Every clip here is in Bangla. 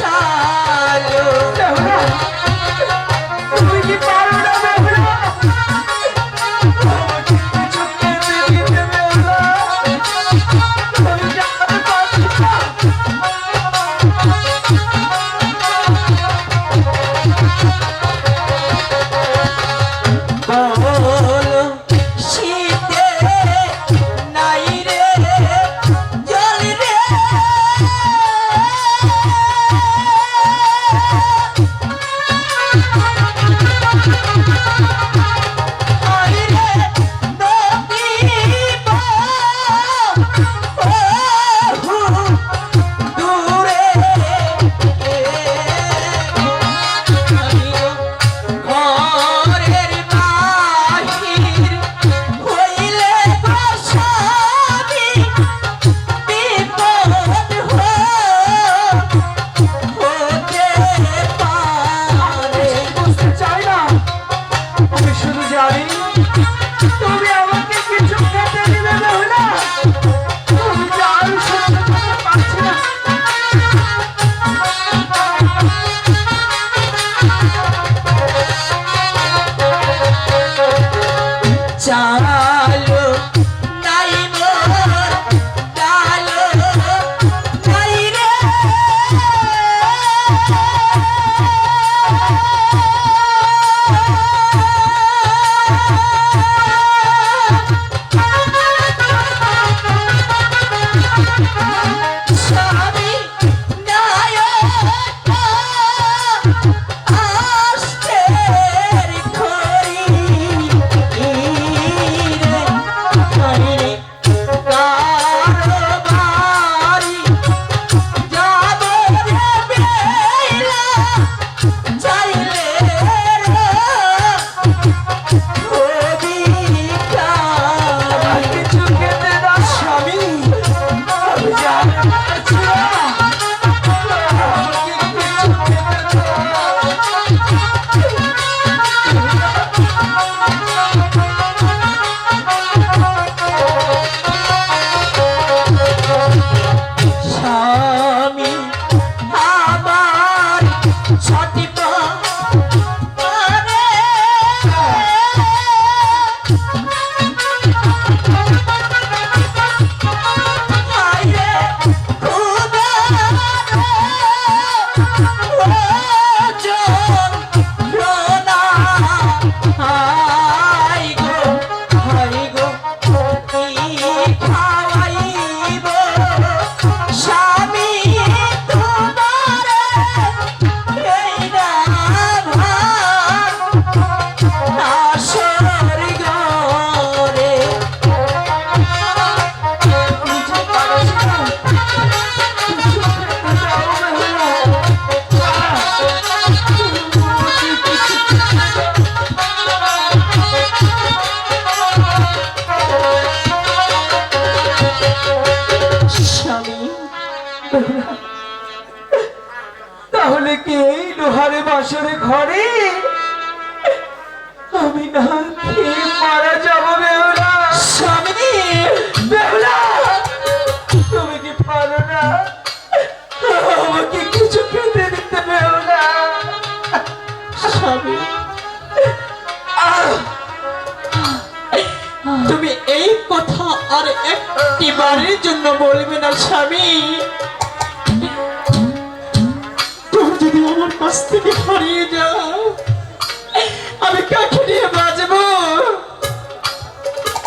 সালো চায় তাহলে কি এই লোহারে বাসরে ঘরে? আমি না মারা যাব বেহুলা। স্বামী বেহুলা তুমি কি পারো না? আমাকে কিছু দিতে বেহুলা। স্বামী! তুমি এই কথা আর একটি বারের জন্য বলবে না স্বামী। কাছ থেকে হারিয়ে যাও। আমি কাকে নিয়ে বাঁচবো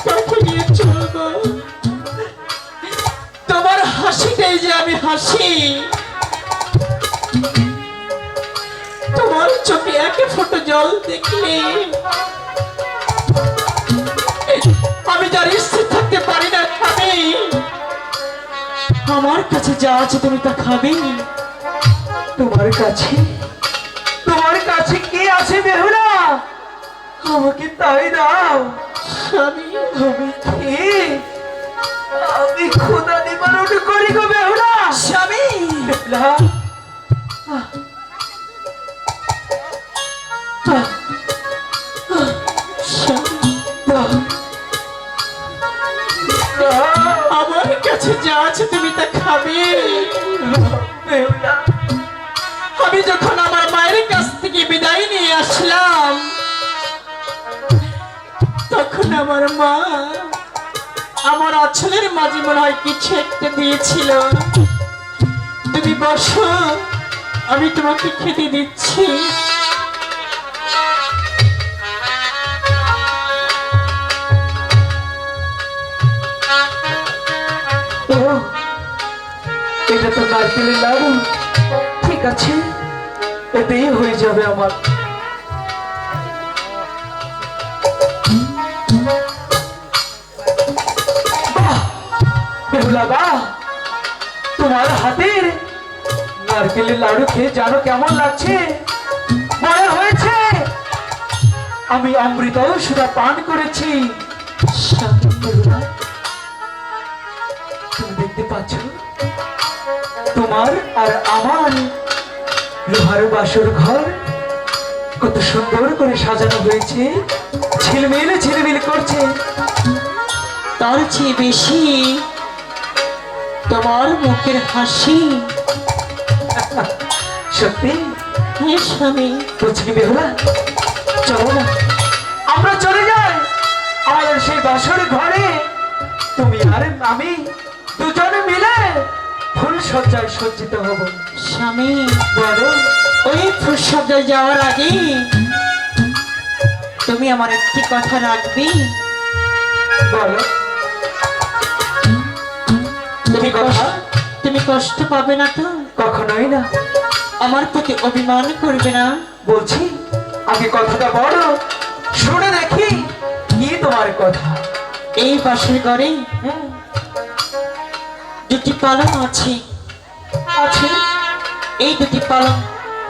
কাকে নিয়ে চলবো। তোমার হাসিটাই যে আমি হাসি। তোমার চোখে এক ফোঁটা জল দেখলে আমি যার স্থির থাকতে পারি না খাবে। আমার কাছে যা আছে তুমি তা খাবে। তোমার কাছে আমাকে তাই দাও। স্বামী আমি কি আমি খোদা নিবারণ করি গো বেহুলা। স্বামী! বেহুলা। আমার কাছে যা আছে তুমি তা খাবে। আমি যখন আমার মায়ের কাছ থেকে বিদায় নিয়ে আসলাম আমার মা। আমার আছলের মাঝে মনে হয় কিছু একটা দিয়েছিল। তুমি বসো, আমি তোমাকে খেতে দিচ্ছি। এটা তো নারকেলের লাড়ু ঠিক আছে, এতেই হয়ে যাবে আমার। বেহুলা তোমার হাতের নারকেলের লাড়ু খেয়ে জানো কেমন লাগছে? মনে হয়েছে? আমি অমৃত সুধা পান করেছি। তুমি দেখতে পাচ্ছ? তোমার আর আমার লোহার বাসর ঘর কত সুন্দর করে সাজানো হয়েছে। ঝিলমিল ঝিলমিল করছে। তার চেয়ে বেশি তোমার মুখের হাসি। সত্যি? হে স্বামী। বলছি কি বেহুলা? চলো না। আমরা চলে যাই। আমাদের সেই বাসর ঘরে তুমি আর আমি দুজনে মিলে ফুল সজ্জায় সজ্জিত হব। স্বামী বলো। ওই ফুসজ্জায় যাওয়ার আগে তুমি আমার একটি কথা রাখবি। বলো। তুমি কথা? তুমি কষ্ট পাবে না তো? কখনোই না। আমার প্রতি অভিমান করবে না? বলছি আগে কথাটা বড় শুনে দেখি কি তোমার কথা? এই বাসের ঘরে দুটি পালং আছে। আছে? এই দুটি পালং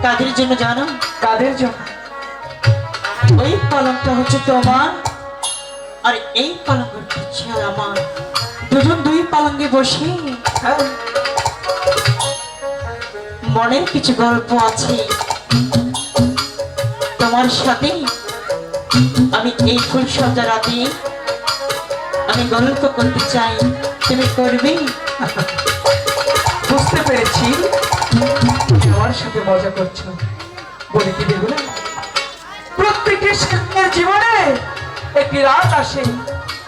কাদের জন্য জানো? কাদের জন্য? ওই পালংটা হচ্ছে তোমার আর এই পালংটা হচ্ছে আমার। দুজন দুই পালঙ্গে বসে হ্যাঁ? মনের কিছু গল্প আছে। তোমার সাথে আমি এই ফুল সজ্জা রাতে আমি গল্প করতে চাই। তুমি করবে? বুঝতে পেরেছি। আমার সাথে মজা করছ। বলে কি প্রত্যেকটি শিল্পের জীবনে একটি রাত আসে।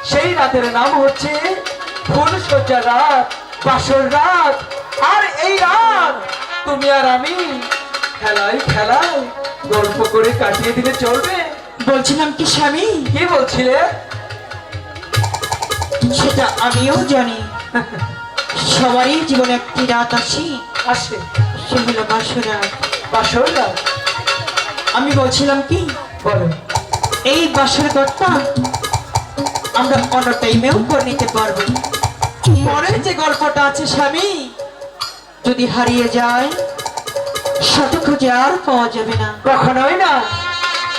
সেই রাতের নাম হচ্ছে ফুল সজ্জা রাত বাসর রাত আর এই রাত তুমি আর আমি খেলায় খেলায় গল্প করে কাটিয়ে দিলে চলবে। বলছিলাম কি স্বামী? কি বলছিলে? সেটা আমিও জানি। সবারই জীবনে একটি রাত আসে। আসে। সে হলো বাসরাত বাসর রাত? আমি বলছিলাম কি? বলো। এই বাসর ঘরটা আমরা অন্য টাইমেও করে নিতে পারব। মনের যে গল্পটা আছে স্বামী, যদি হারিয়ে যায় শত খুঁজে আর পাওয়া যাবে না। কখনোই না।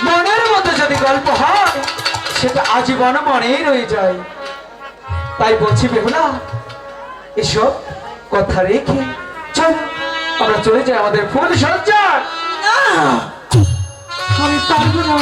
মনের মধ্যে যদি গল্প হয় সেটা আজীবন মনেই রয়ে যায়। তাই বলছি বেহুলা, এসব কথা রেখে চল, আমরা চলে যাই আমাদের ফুল সজ্জা আমি পারব না।